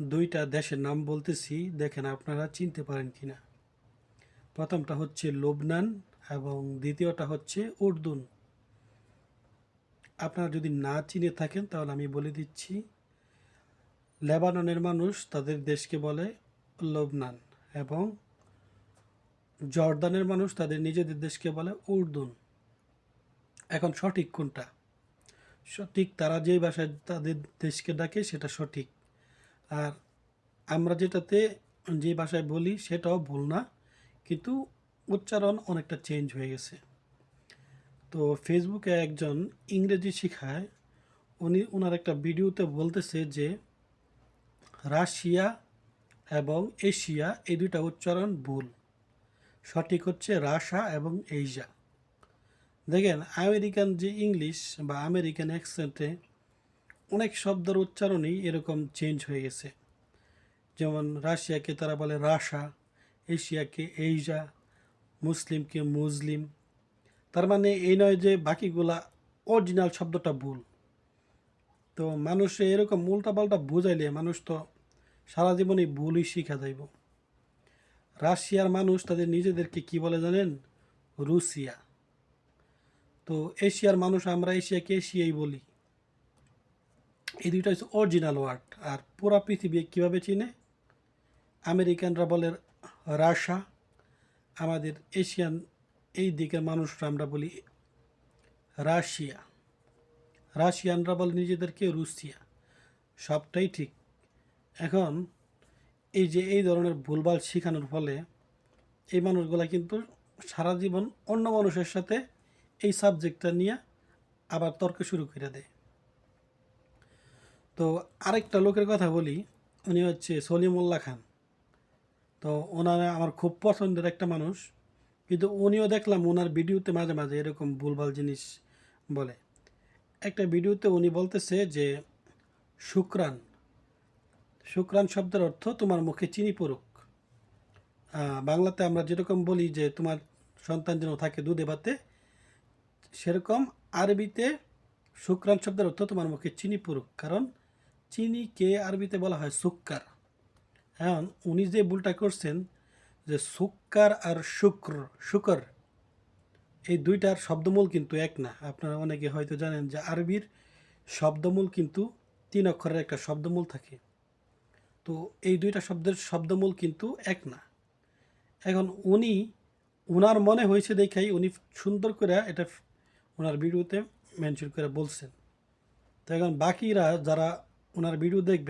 দুইটা দেশের নাম বলতেছি, দেখেন আপনারা চিনতে পারেন কি না প্রথমটা হচ্ছে লবনান এবং দ্বিতীয়টা হচ্ছে উর্দুন। আপনারা যদি না চিনে থাকেন, তাহলে আমি বলে দিচ্ছি, লেবাননের মানুষ তাদের দেশকে বলে লবনান এবং জর্দানের মানুষ তাদের নিজেদের দেশকে বলে উর্দুন। এখন সঠিক কোনটা? সঠিক তারা যেই ভাষায় তাদের দেশকে ডাকে, সেটা সঠিক। আর আমরা যেটাতে যে ভাষায় বলি সেটাও ভুল না, কিন্তু উচ্চারণ অনেকটা চেঞ্জ হয়ে গেছে। তো ফেসবুকে একজন ইংরেজি শেখায়, উনি ওনার একটা ভিডিওতে বলতেছে যে, রাশিয়া এবং এশিয়া, এই দুইটা উচ্চারণ ভুল। সঠিক হচ্ছে রাশা এবং এইজা দেখেন, আমেরিকান যে ইংলিশ বা আমেরিকান অ্যাকসেন্টে অনেক শব্দের উচ্চারণই এরকম চেঞ্জ হয়ে গেছে। যেমন রাশিয়াকে তারা বলে রাশা, এশিয়াকে এইজা মুসলিমকে মুসলিম। তার মানে এই নয় যে বাকিগুলা অরিজিনাল শব্দটা ভুল। তো মানুষে এরকম উল্টাপাল্টা বুঝাইলে মানুষ তো সারা জীবনই ভুলই শিখা যাইব। রাশিয়ার মানুষ তাদের নিজেদেরকে কি বলে জানেন? রুশিয়া। তো এশিয়ার মানুষ আমরা এশিয়াকে এশিয়াই বলি। এই দুইটা হচ্ছে অরিজিনাল ওয়ার্ড আর পুরা পৃথিবী কীভাবে চিনে? আমেরিকানরা বলে রাশা, আমাদের এশিয়ান, এই দিকের মানুষরা আমরা বলি রাশিয়া। রাশিয়ানরা বলে নিজেদেরকে রুশিয়া? সবটাই ঠিক। এখন এই যে এই ধরনের ভুলভাল শেখানোর ফলে এই মানুষগুলা কিন্তু সারা জীবন অন্য মানুষের সাথে এই সাবজেক্টটা নিয়ে আবার তর্ক শুরু করে দেয়। তো আরেকটা লোকের কথা বলি, উনি হচ্ছে সলিমুল্লাহ খান। তো ওনার আমার খুব পছন্দের একটা মানুষ, কিন্তু উনিও দেখলাম ওনার ভিডিওতে মাঝে মাঝে এরকম ভুলভাল জিনিস বলে। একটা ভিডিওতে উনি বলতেছে যে, শুক্রান শুক্রান শব্দের অর্থ তোমার মুখে চিনি পড়ুক। বাংলাতে আমরা যেরকম বলি যে, তোমার সন্তান যেন থাকে দুধে ভাতে, সেরকম আরবিতে শুক্রান শব্দের অর্থ তোমার মুখে চিনি পড়ুক। কারণ চিনিকে আরবিতে বলা হয় সুক্কার। এখন উনি যে ভুলটা করছেন, যে সুক্কার আর শুক্র, শুকর, এই দুইটার শব্দমূল কিন্তু এক না। আপনারা অনেকে হয়তো জানেন যে আরবির শব্দমূল কিন্তু তিন অক্ষরের একটা শব্দমূল থাকে। তো এই দুইটা শব্দের শব্দমূল কিন্তু এক না। এখন উনি ওনার মনে হয়েছে দেখাই উনি সুন্দর করে এটা ওনার ভিডিওতে মেনশন করে বলছেন। তো এখন বাকিরা যারা ওনার ভিডিও দেখবে